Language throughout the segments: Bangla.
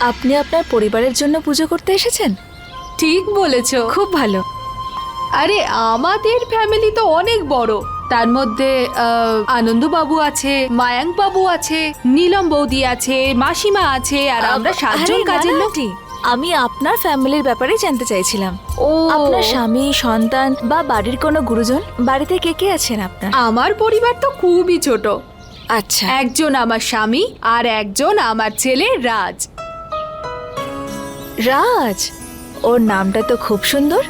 আপনি আপনার পরিবারের জন্য পুজো করতে এসেছেন? ঠিক বলেছ। খুব ভালো। আরে আমাদের ফ্যামিলি তো অনেক বড়। তার মধ্যে আনন্দ বাবু আছে মায়াঙ্ক বাবু আছে নীলম বৌদি আছে মাসিমা আছে আর আমরা সাতজন কাজের না, লোক। আমি আপনার ফ্যামিলির ব্যাপারে জানতে চাইছিলাম। ও। আপনার স্বামী সন্তান বা বাড়ির কোনো গুরুজন? বাড়িতে কে কে আছেন আপনার? আমার পরিবার তো খুবই ছোট। আচ্ছা। একজন আমার স্বামী আর একজন আমার ছেলে রাজ। রাজ, ওর নামটা তো খুব সুন্দর।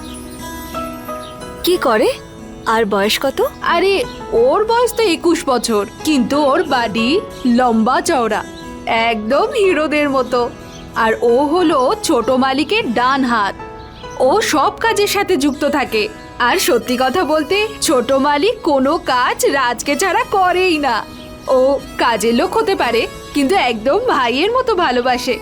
কি করে? আর বয়স কত? আরে, ওর বয়স তো একুশ বছর, কিন্তু ওর বাড়ি লম্বা চওড়া, একদম হিরোদের মতো। আর ও হলো ছোট মালিকের ডান হাত। ও সব কাজের সাথে যুক্ত থাকে। আর সত্যি কথা বলতে, ছোট মালিক কোনো কাজ রাজকে ছাড়া করেই না। ও কাজের লোক হতে পারে, কিন্তু একদম ভাইয়ের মতো ভালোবাসে।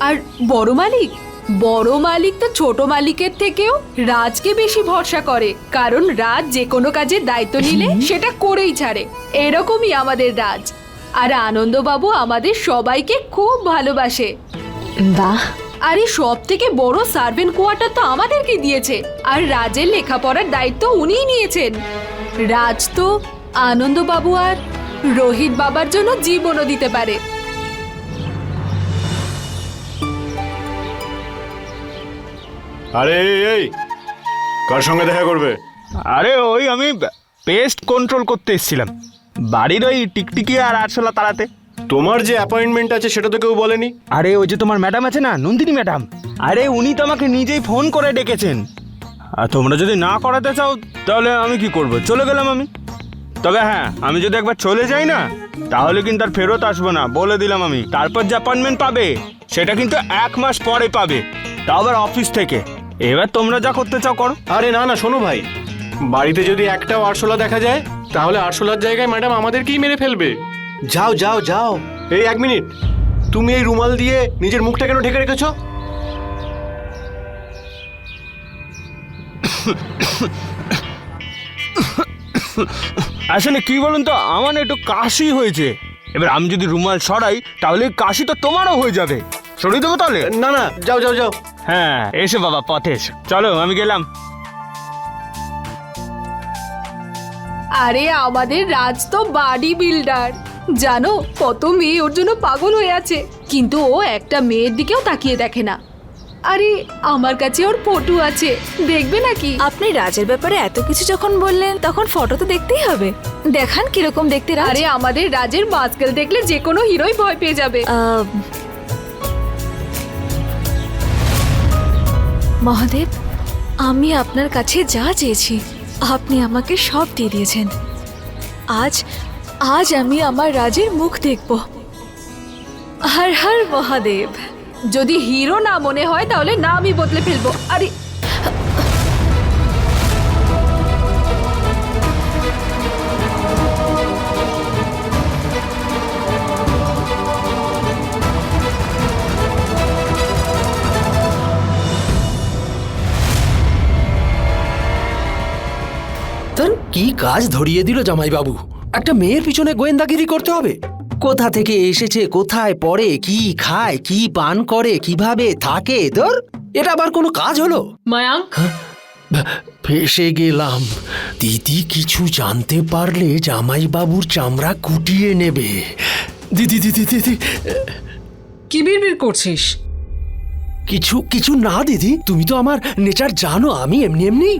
আর বড় মালিক? বড় মালিক তো ছোট মালিকের থেকেও রাজকে বেশি ভরসা করে। কারণ রাজ যে কোনো কাজের দায়িত্ব নিলে সেটা করেই ছাড়ে। এরকমই আমাদের রাজ। আর আনন্দবাবু আমাদের সবাইকে খুব ভালোবাসে। বাহ। আরে সব থেকে বড় সার্ভেন্ট কোয়ার্টার তো আমাদেরকে দিয়েছে। আর রাজের লেখাপড়ার দায়িত্ব উনিই নিয়েছেন। রাজ তো আনন্দবাবু আর রোহিত বাবার জন্য জীবনও দিতে পারে। আরে এই, কার সঙ্গে দেখা করবে? আরে ওই আমি পেস্ট কন্ট্রোল করতে এসেছিলাম। বাড়ির ওই টিকটিকি আর আরশোলা তাড়াতে। তোমার যে অ্যাপয়েন্টমেন্ট আছে সেটা তো কেউ বলেনি। আরে ওই যে তোমার ম্যাডাম আছে না নন্দিনী ম্যাডাম আরে উনি তো আমাকে নিজেই ফোন করে ডেকেছেন। আর তোমরা যদি না করাতে চাও তাহলে আমি কি করব? চলে গেলাম আমি। তবে হ্যাঁ আমি যদি একবার চলে যাই না তাহলে কিন্তু আর ফেরত আসব না বলে দিলাম আমি। তারপর যে অ্যাপয়েন্টমেন্ট পাবে সেটা কিন্তু এক মাস পরে পাবে। তাও আবার অফিস থেকে। এবার তোমরা যা করতে চাও করো। আরে না না শোনো ভাই। বাড়িতে যদি একটাও আরশোলা দেখা যায় তাহলে আরশোলার জায়গায় ম্যাডাম আমাদেরকেই মেরে ফেলবে। যাও যাও যাও। এই এক মিনিট। তুমি এই রুমাল দিয়ে নিজের মুখটা কেন ঢেকে রেখেছো? আসলে কি বলুন তো আমার একটু কাশি হয়েছে। এবার আমি যদি রুমাল সরাই তাহলে কাশি তো তোমারও হয়ে যাবে। সরিয়ে দেবো তাহলে? না না যাও যাও যাও। হ্যাঁ এসো বাবা পথে এসো। চলো আমি গেলাম। আরে আমাদের রাজ তো বাডি বিল্ডার। জানো কত মেয়ে ওর জন্য পাগল হয়ে আছে। কিন্তু ও একটা মেয়ের দিকেও তাকিয়ে দেখে না। আরে আমার কাছে ওর ফটো আছে। দেখবে নাকি? আপনি রাজের ব্যাপারে এত কিছু যখন বললেন তখন ফটো তো দেখতেই হবে। দেখান কীরকম দেখতে আরে আমাদের রাজের বাসকেল দেখলে যে কোনো হিরোই ভয় পেয়ে যাবে। মহাদেব, আমি আপনার কাছে যা চেয়েছি, আপনি আমাকে সব দিয়ে দিয়েছেন। আজ আজ আমি আমার রাজের মুখ দেখব। হর হর মহাদেব, যদি হিরো না মনে হয় তাহলে না আমি বদলে ফেলব। আরে কি কাজ ধরিয়ে দিল জামাইবাবু? একটা মেয়ের পিছনে গোয়েন্দাগিরি করতে হবে। কোথা থেকে এসেছে কোথায় পড়ে কি খায় কি পান করে কীভাবে থাকে তোর এটা আবার কোনো কাজ হলো? মায়াঙ্ক? ফেসে গেলাম। দিদি কিছু জানতে পারলে জামাইবাবুর চামড়া কুটিয়ে নেবে। দিদি দিদি দিদি। কি বিড়বিড় করছিস? কিছু কিছু না দিদি। তুমি তো আমার নেচার জানো আমি এমনি এমনি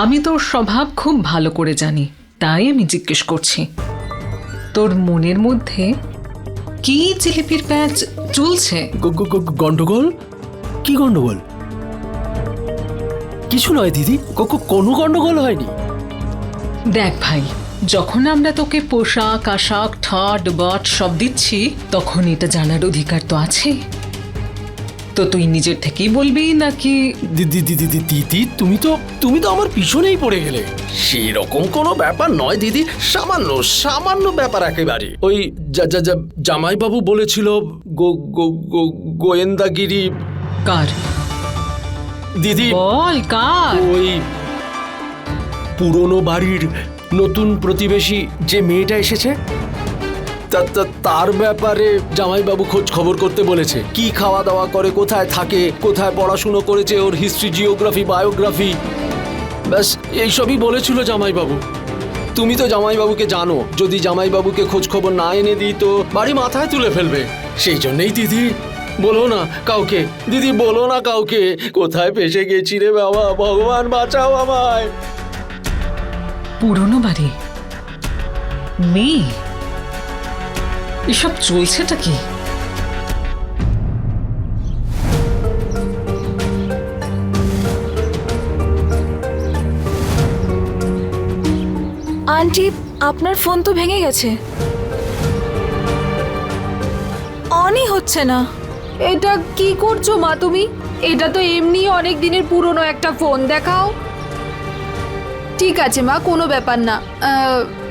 আমি তোর স্বভাব খুব ভালো করে জানি তাই আমি জিজ্ঞেস করছি। তোর মনের মধ্যে কি জিলিপির প্যাচ চলছে গন্ডগোল? কি গন্ডগোল? কিছু নয় দিদি কোনো গন্ডগোল হয়নি। দেখ ভাই যখন আমরা তোকে পোশাক আশাক ঠাট বাট সব দিচ্ছি তখন এটা জানার অধিকার তো আছে। তো তুই নিজের থেকেই বলবি নাকি? দিদি দিদি তুমি তো তুমি তো আমার পিছনেই পড়ে গেলে। সেরকম কোনো ব্যাপার নয় দিদি। সামান্য সামান্য ব্যাপার একেবারে। ওই জামাইবাবু বলেছিল গো গো গো গোয়েন্দাগিরি। কার? দিদি। বল কার? ওই পুরনো বাড়ির নতুন প্রতিবেশী যে মেয়েটা এসেছে তা- তা- তার ব্যাপারে জামাইবাবু খোঁজ খবর করতে বলেছে। কি খাওয়া দাওয়া করে, কোথায় থাকে, কোথায় পড়াশুনো করেছে, ওর হিস্ট্রি জিওগ্রাফি বায়োগ্রাফি ব্যাস, এইসবই বলেছিল জামাইবাবু। তুমি তো জামাইবাবুকে জানো, যদি জামাইবাবুকে খোঁজ খবর না এনে দিই তো বাড়ি মাথায় তুলে ফেলবে। সেই জন্যেই দিদি, বলো না কাউকে, দিদি বলো না কাউকে, কোথায় ফেসে গেছি রে বাবা, ভগবান বাঁচাও আমায়। পুরনো বাড়ি। মেয়ে। এসব চলছেটা কি? আন্টি আপনার ফোন তো ভেঙে গেছে। অনই হচ্ছে না। এটা কি করছ মা তুমি? এটা তো এমনি অনেক দিনের পুরনো একটা ফোন দেখাও। ঠিক আছে মা কোনো ব্যাপার না। আহ,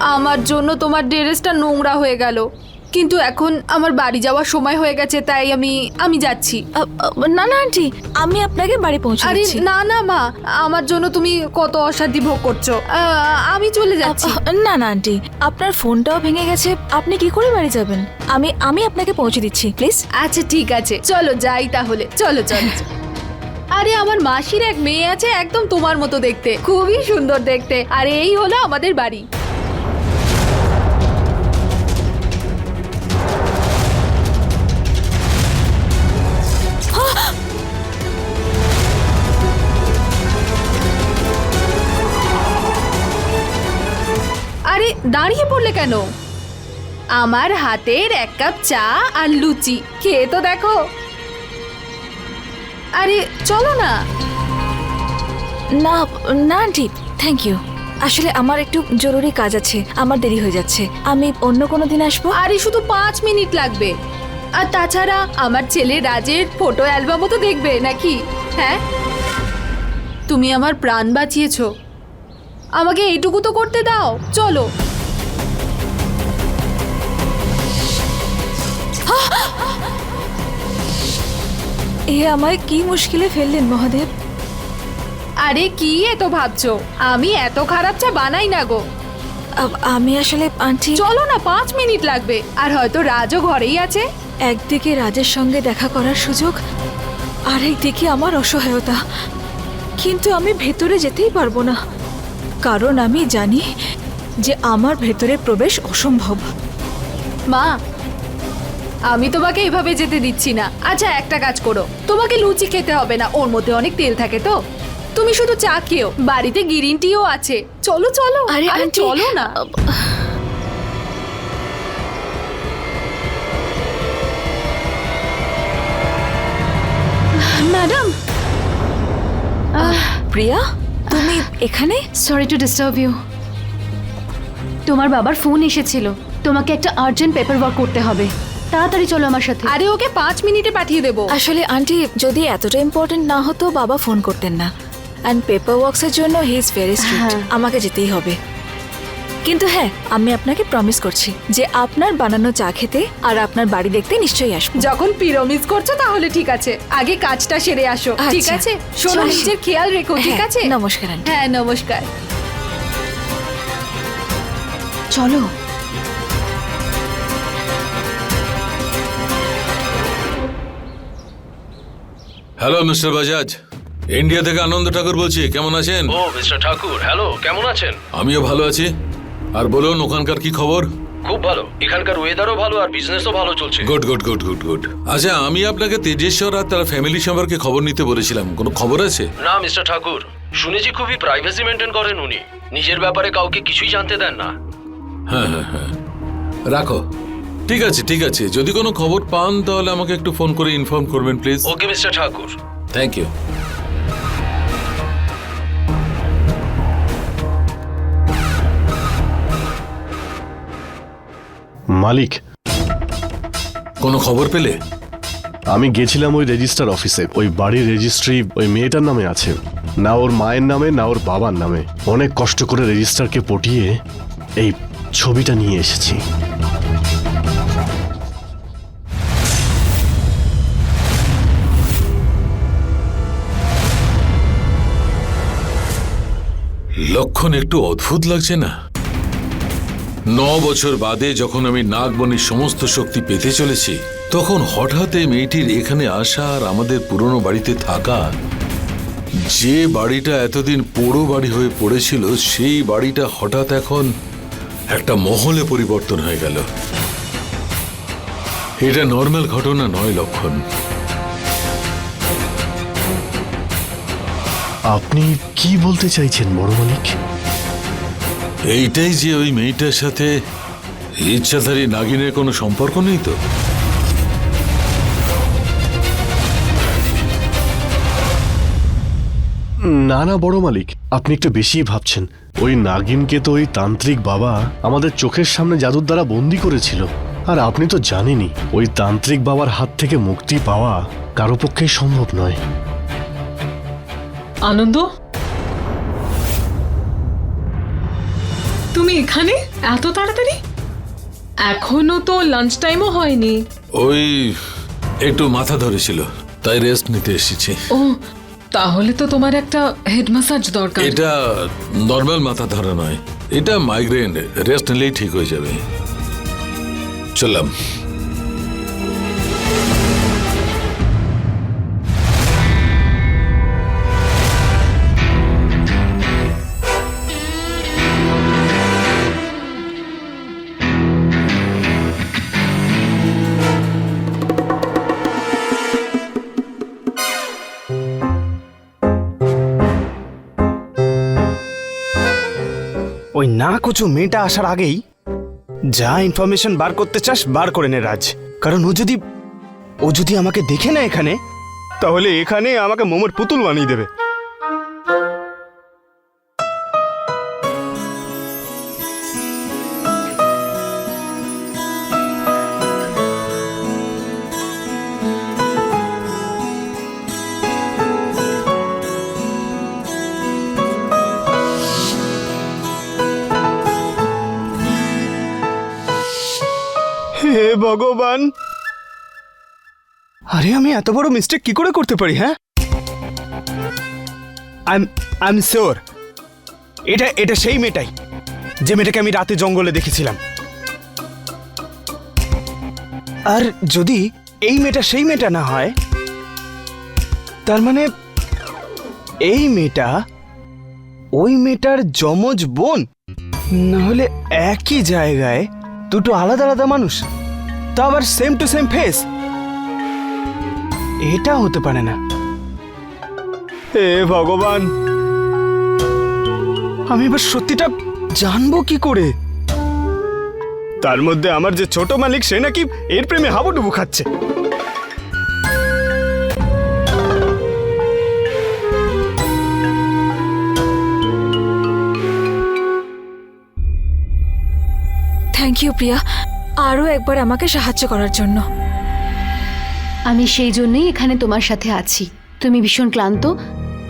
আমার জন্য তোমার ড্রেসটা নোংরা হয়ে গেল। কিন্তু এখন আমার বাড়ি যাওয়ার সময় হয়ে গেছে তাই আমি আমি যাচ্ছি। না না আন্টি আমি আপনাকে বাড়ি পৌঁছে আরে না না মা আমার জন্য তুমি কত অশান্তি ভোগ করছ। আমি চলে যাচ্ছি। না না আন্টি আপনার ফোনটাও ভেঙে গেছে আপনি কি করে বাড়ি যাবেন? আমি আমি আপনাকে পৌঁছে দিচ্ছি প্লিজ। আচ্ছা ঠিক আছে চলো যাই তাহলে চলো চলো। আরে আমার মাসির এক মেয়ে আছে একদম তোমার মতো দেখতে খুবই সুন্দর দেখতে আর এই হলো আমাদের বাড়ি। আরে দাঁড়িয়ে পড়লে কেন? আমার হাতের এক কাপ চা আর লুচি খেয়ে তো দেখো। আরে চলো না। না না আন্টি থ্যাংক ইউ আসলে আমার একটু জরুরি কাজ আছে আমার দেরি হয়ে যাচ্ছে। আমি অন্য কোনো দিন আসব? আরে শুধু পাঁচ মিনিট লাগবে। আর তাছাড়া আমার ছেলে রাজের ফটো অ্যালবামও তো দেখবে নাকি? হ্যাঁ? তুমি আমার প্রাণ বাঁচিয়েছো। আমাকে এইটুকু তো করতে দাও। চলো। এ আমায় কি মুশকিলে ফেললেন মহাদেব? আরে কি এত ভাবছ? আমি এত খারাপ চা বানাই না গো। আমি আসলে আন্টি চলো না পাঁচ মিনিট লাগবে। আর হয়তো রাজও ঘরেই আছে। একদিকে রাজের সঙ্গে দেখা করার সুযোগ আর একদিকে আমার অসহায়তা। কিন্তু আমি ভেতরে যেতেই পারব না। কারণ আমি জানি যে আমার ভেতরে প্রবেশ অসম্ভব। মা আমি তোমাকে এভাবে যেতে দিচ্ছি না। আচ্ছা একটা কাজ করো। তোমাকে লুচি খেতে হবে না ওর মধ্যে অনেক তেল থাকে তো। তুমি শুধু চা খেও বাড়িতে গ্রিন টিও আছে। চলো চলো। আরে আরে চলো না। ম্যাডাম প্রিয়া? তুমি এখানে? সরি টু ডিস্টার্ব ইউ তোমার বাবার ফোন এসেছিল। তোমাকে একটা আর্জেন্ট পেপার ওয়ার্ক করতে হবে। তাড়াতাড়ি চলো আমার সাথে। আরে ওকে পাঁচ মিনিটে পাঠিয়ে দেবো। আসলে আন্টি যদি এতটা ইম্পর্টেন্ট না হতো বাবা ফোন করতেন না। অ্যান্ড পেপার ওয়ার্কসের জন্য হি ইজ ভেরি স্ট্রিক্ট। আমাকে যেতেই হবে। কিন্তু হ্যাঁ আমি আপনাকে প্রমিস করছি যে আপনার বানানো চা খেতে আর আপনার বাড়ি দেখতে নিশ্চয়ই আসব। যখন পিরোমিস করছ তাহলে ঠিক আছে। আগে কাজটা সেরে আসো। ঠিক আচ্ছা। আছে? শোনো চলো। নিজের খেয়াল রেখো ঠিক হ্যাঁ, আছে? নমস্কার আন্টি। হ্যাঁ নমস্কার। চলো। Hello mister Bajaj. ইন্ডিয়া থেকে আনন্দ ঠাকুর বলছি। কেমন আছেন? ও মিস্টার ঠাকুর। হ্যালো কেমন আছেন? আমিও ভালো আছি। আর বলুন ওখানকার কি খবর? খুব ভালো। এখানকার ওয়েদারও ভালো আর বিজনেসও ভালো চলছে। Good good good good good আচ্ছা আমি আপনাকে তেজেশ্বর আর তার ফ্যামিলি সম্পর্কে খবর নিতে বলেছিলাম। কোনো খবর আছে? না মিস্টার ঠাকুর। শুনেছি খুবই প্রাইভেসি মেনটেন করেন উনি। নিজের ব্যাপারে কাউকে কিছুই জানতে দেন না। হ্যাঁ হ্যাঁ হ্যাঁ। রাখো। ঠিক আছে ঠিক আছে। যদি কোনো খবর পান তাহলে আমাকে একটু ফোন করে ইনফর্ম করবেন please okay mister Thakur. Thank you Malik. কোনো খবর পেলে? আমি গেছিলাম ওই রেজিস্টার অফিসে ওই বাড়ির রেজিস্ট্রি ওই মেয়েটার নামে আছে। না ওর মায়ের নামে না ওর বাবার নামে। অনেক কষ্ট করে রেজিস্টারকে পটিয়ে এই ছবিটা নিয়ে এসেছি। লক্ষণ একটু অদ্ভুত লাগছে না? ন বছর বাদে যখন আমি নাগবনির সমস্ত শক্তি পেতে চলেছি, তখন হঠাৎ এই মেয়েটির এখানে আসা আর আমাদের পুরনো বাড়িতে থাকা, যে বাড়িটা এতদিন পোড়ো বাড়ি হয়ে পড়েছিল, সেই বাড়িটা হঠাৎ এখন একটা মহলে পরিবর্তন হয়ে গেল। এটা নর্মাল ঘটনা নয়, লক্ষণ। আপনি কি বলতে চাইছেন, বড় মালিক? এইটাই যে ওই মেয়েটার সাথে ইচ্ছাধারী নাগিনের কোনো সম্পর্ক নেই তো? না না বড় মালিক আপনি একটু বেশিই ভাবছেন। ওই নাগিনকে তো ওই তান্ত্রিক বাবা আমাদের চোখের সামনে জাদুর দ্বারা বন্দি করেছিল। আর আপনি তো জানেনই ওই তান্ত্রিক বাবার হাত থেকে মুক্তি পাওয়া কারও পক্ষেই সম্ভব নয়। আনন্দ? তুমি এখানে? এত তাড়াতাড়ি? এখনও তো লাঞ্চ টাইমও হয়নি। ওই একটু মাথা ধরেছিল তাই রেস্ট নিতে এসেছি। ও তাহলে তো তোমার একটা হেড ম্যাসাজ দরকার। এটা নর্মাল মাথা ধরা নয় এটা মাইগ্রেন রেস্ট নিলেই ঠিক হয়ে যাবে। চললাম। না কিছু মেয়েটা আসার আগেই যা ইনফরমেশন বার করতে চাস বার করে নে রাজ। কারণ ও যদি ও যদি আমাকে দেখে না এখানে, তাহলে এখানে আমাকে মোমোর পুতুল বানিয়ে দেবে। আরে, আমি এত বড় মিস্টেক কি করে করতে পারি হ্যাঁ? আই এম শিওর এটা এটা সেই মেয়েটাই, যে মেয়েটাকে আমি রাতে জঙ্গলে দেখেছিলাম। আর যদি এই মেয়েটা সেই মেয়েটা না হয়, তার মানে এই মেয়েটা ওই মেয়েটার যমজ বোন? না হলে একই জায়গায় দুটো আলাদা আলাদা মানুষ, তা আবার সেম টু সেম ফেস এটা হতে পারে না। হে ভগবান। আমি এবার সত্যিটা জানব কি করে? তার মধ্যে আমার যে ছোট মালিক সে নাকি এর প্রেমে হাবুডুবু খাচ্ছে। থ্যাংক ইউ প্রিয়া আরও একবার আমাকে সাহায্য করার জন্য। আমি সেই জন্যই এখানে তোমার সাথে আছি। তুমি ভীষণ ক্লান্ত।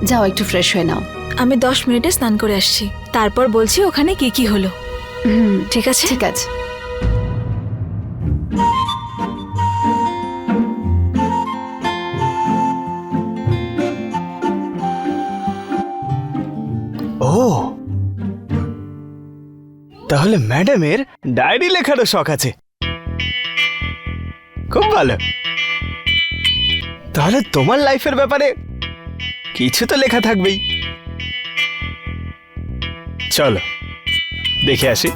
যাও একটু ফ্রেশ হয়ে নাও। আমি দশ মিনিটে স্নান করে আসছি। তারপর বলছি ওখানে কি কি হলো। হুম ঠিক আছে? ঠিক আছে। ও। তাহলে ম্যাডামের ডায়েরি লেখারও শখ আছে। খুব ভালো। তাহলে তোমার লাইফের ব্যাপারে কিছু তো লেখা থাকবেই। চলো, দেখে আসি।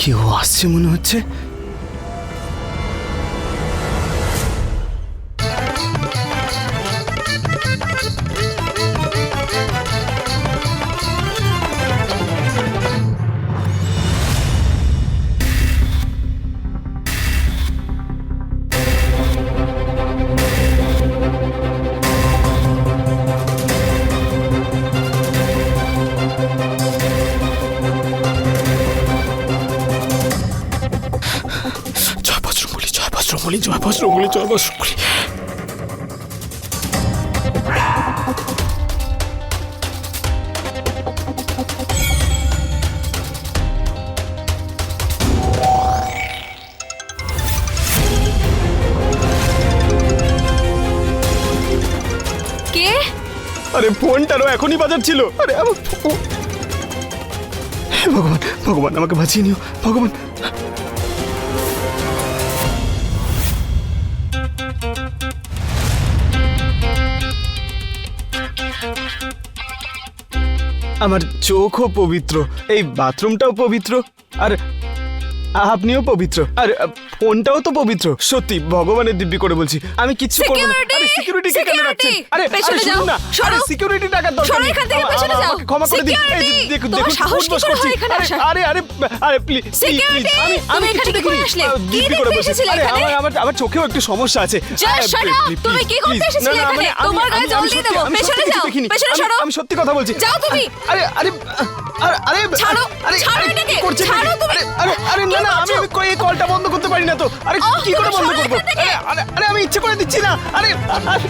কেউ আসছে মনে হচ্ছে? সকলে চল বা সকলে আরে ফোনটারও এখনই বাজাচ্ছিল আরে ভগবান ভগবান আমাকে বাঁচিয়ে নিও। ভগবান আমার চোখও পবিত্র এই বাথরুমটাও পবিত্র আর আপনিও পবিত্র আর ফোনটাও তো পবিত্র। সত্যি ভগবানের দিব্যি করে বলছি। আমি কিচ্ছু করব না। আরে সিকিউরিটি কে কেন রাখছেন? আরে পেছনে যাও, না। সরো। আরে সিকিউরিটি টাকার দরকার সরো এখান থেকে, পেছনে যাও। ক্ষমা করে দিন। এই দেখুন দেখুন সাহস কি করে? হয় এখানে আরে আরে আরে আরে প্লিজ Security! তুমি এখানে কি করে আসলে? কি দেখতে এসেছিলে আরে আমার আমার আমার চোখেও একটু সমস্যা আছে। তুমি কি করতে এসেছিলে এখানে? আমি- তোমার গায়ে জল দিয়ে দেবো। পেছনে কিছু যাও, পেছনে আমি- সরো। আমি সত্যি কথা বলছি। যাও তুমি। আরে আরে আরে আরে ছাড়ো, আরে ছাড়ো এটাকে, করছে ছাড়ো? তুমি। আরে আরে না না আমি কই এই কলটা বন্ধ করতে পারি না তো? আরে কি করে বন্ধ করব? আরে আরে আমি ইচ্ছে করে দিচ্ছি না। আরে আরে,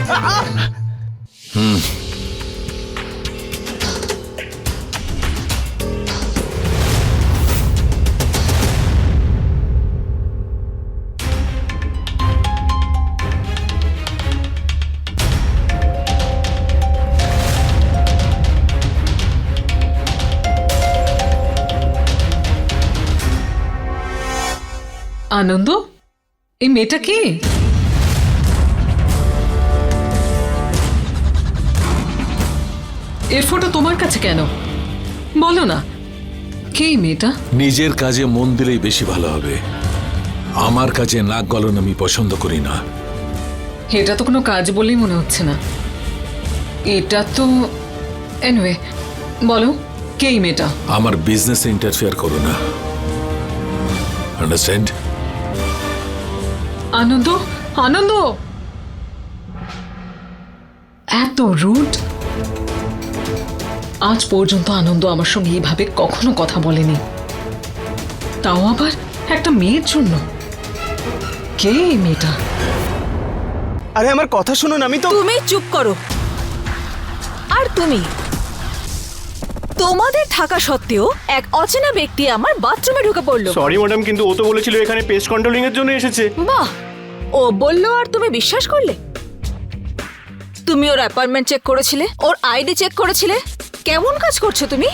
আনন্দ? এই মেয়েটা কে? এর ফটো তোমার কাছে কেন? বলো না। কে এই মেয়েটা? নিজের কাজে মন দিলেই বেশি ভালো হবে। আমার কাজে নাক গলন আমি পছন্দ করি না। এটা তো কোনো কাজ বলেই মনে হচ্ছে না। এটা তো এনওয়ে বলো কে এই মেয়েটা? আমার বিজনেসে ইন্টারফেয়ার করো না। আন্ডারস্ট্যান্ড আনন্দ? আনন্দ? এত রুট। আজ পর্যন্ত আনন্দ আমার সঙ্গে এইভাবে কখনো কথা বলেনি। তাও আবার একটা মেয়ের জন্য। কে এই মেয়েটা? আরে আমার কথা শুনুন আমি তো তুমি চুপ করো। আর তুমি? তোমাদের থাকা সত্ত্বেও এক অচেনা ব্যক্তি আমার বাথরুমে ঢুকে পড়ল। সরি ম্যাডাম কিন্তু ও তো বলেছিল এখানে পেস্ট কন্ট্রোলিং এর জন্য এসেছে। বাহ! ও বলল আর তুমি বিশ্বাস করলে? তুমি ওর অ্যাপয়েন্টমেন্ট চেক করেছিলে? ওর আইডি চেক করেছিলে? কেমন কাজ করছ তুমি?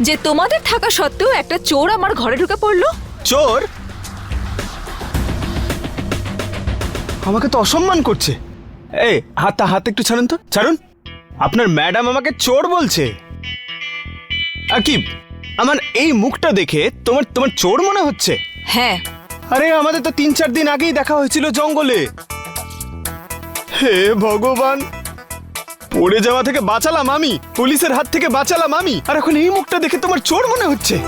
যে তোমাদের থাকা সত্ত্বেও একটা চোর আমার ঘরে ঢুকে পড়ল? চোর? আমাকে তো অসম্মান করছে। এই হাতটা হাত একটু ছাড়ুন তো। ছাড়ুন। আপনার ম্যাডাম আমাকে চোর বলছে। কি? আমার এই মুখটা দেখে তোমার তোমার চোর মনে হচ্ছে? হ্যাঁ। আরে আমাদের তো তিন চার দিন আগেই দেখা হয়েছিল জঙ্গলে। হে ভগবান! পড়ে যাওয়া থেকে বাঁচালাম আমি পুলিশের হাত থেকে বাঁচালাম আমি আর এখন এই মুখটা দেখে তোমার চোর মনে হচ্ছে।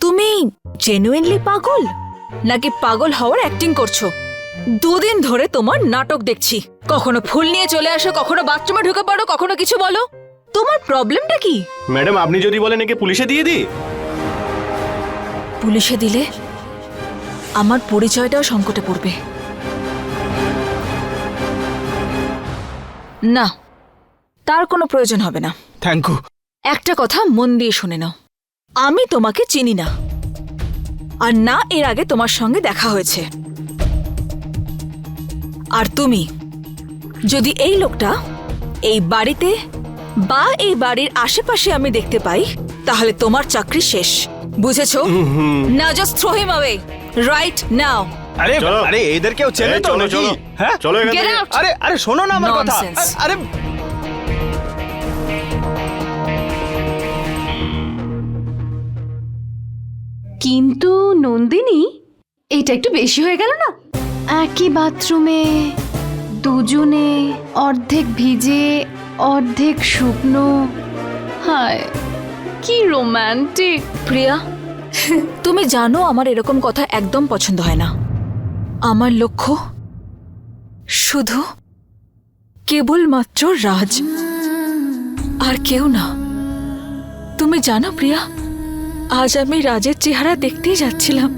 তুমি জেনুইনলি পাগল? নাকি পাগল হওয়ার অ্যাক্টিং করছ? দুদিন ধরে তোমার নাটক দেখছি। কখনো ফুল নিয়ে চলে আসো কখনো বাথরুমে ঢুকে পড়ো কখনো কিছু বলো। তোমার প্রবলেমটা কি? ম্যাডাম আপনি যদি বলেন একে পুলিশে দিয়ে দিই। পুলিশে দিলে আমার পরিচয়টাও সংকটে পড়বে। না তার কোনো প্রয়োজন হবে না। থ্যাংক ইউ একটা কথা মন দিয়ে শুনে নাও। আমি তোমাকে চিনি না। আর না এর আগে তোমার সঙ্গে দেখা হয়েছে। আর তুমি যদি এই লোকটা এই বাড়িতে বা এই বাড়ির আশেপাশে আমি দেখতে পাই তাহলে তোমার চাকরি শেষ। বুঝেছ? না just throw him away right now আরে আরে এদের কেউ চেনে তো চলো, নাকি? চলো। হ্যাঁ? চলো এখান থেকে। আরে আরে শোনো না আমার কথা। আরে। কিন্তু নন্দিনী এটা একটু বেশি হয়ে গেল না? একই বাথরুমে দুজনে অর্ধেক ভিজে অর্ধেক শুকনো। হায়, কি রোম্যান্টিক প্রিয়া। তুমি জানো আমার এরকম কথা একদম পছন্দ হয় না। আমার লক্ষ্য শুধু কেবলমাত্র রাজ, আর কেউ না। তুমি জানো, প্রিয়া, আজ আমি রাজের চেহারা দেখতেই যাচ্ছিলাম,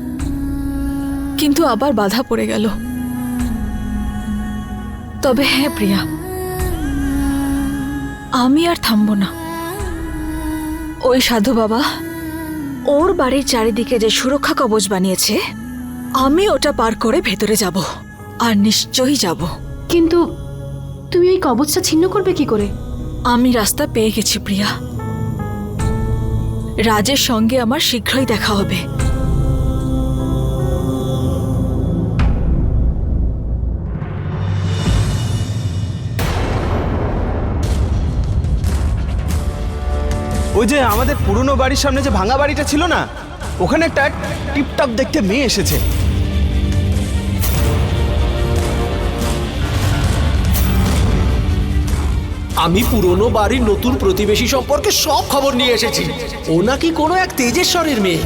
কিন্তু আবার বাধা পড়ে গেল। তবে হ্যাঁ প্রিয়া আমি আর থামবো না। ওই সাধু বাবা ওর বাড়ির চারিদিকে যে সুরক্ষা কবচ বানিয়েছে আমি ওটা পার করে ভেতরে যাব আর নিশ্চয়ই যাব। কিন্তু তুমি ওই কবচটা ছিন্ন করবে কি করে? আমি রাস্তা পেয়ে গেছি প্রিয়া। রাজের সঙ্গে আমার শীঘ্রই দেখা হবে। ওই যে আমাদের পুরনো বাড়ির সামনে যে ভাঙা বাড়িটা ছিল না, ওখানে একটা টিপটপ দেখতে মেয়ে এসেছে। আমি পুরনো বাড়ির নতুন প্রতিবেশী সম্পর্কে সব খবর নিয়ে এসেছি। ও নাকি কোনো এক তেজেশ্বরের মেয়ে।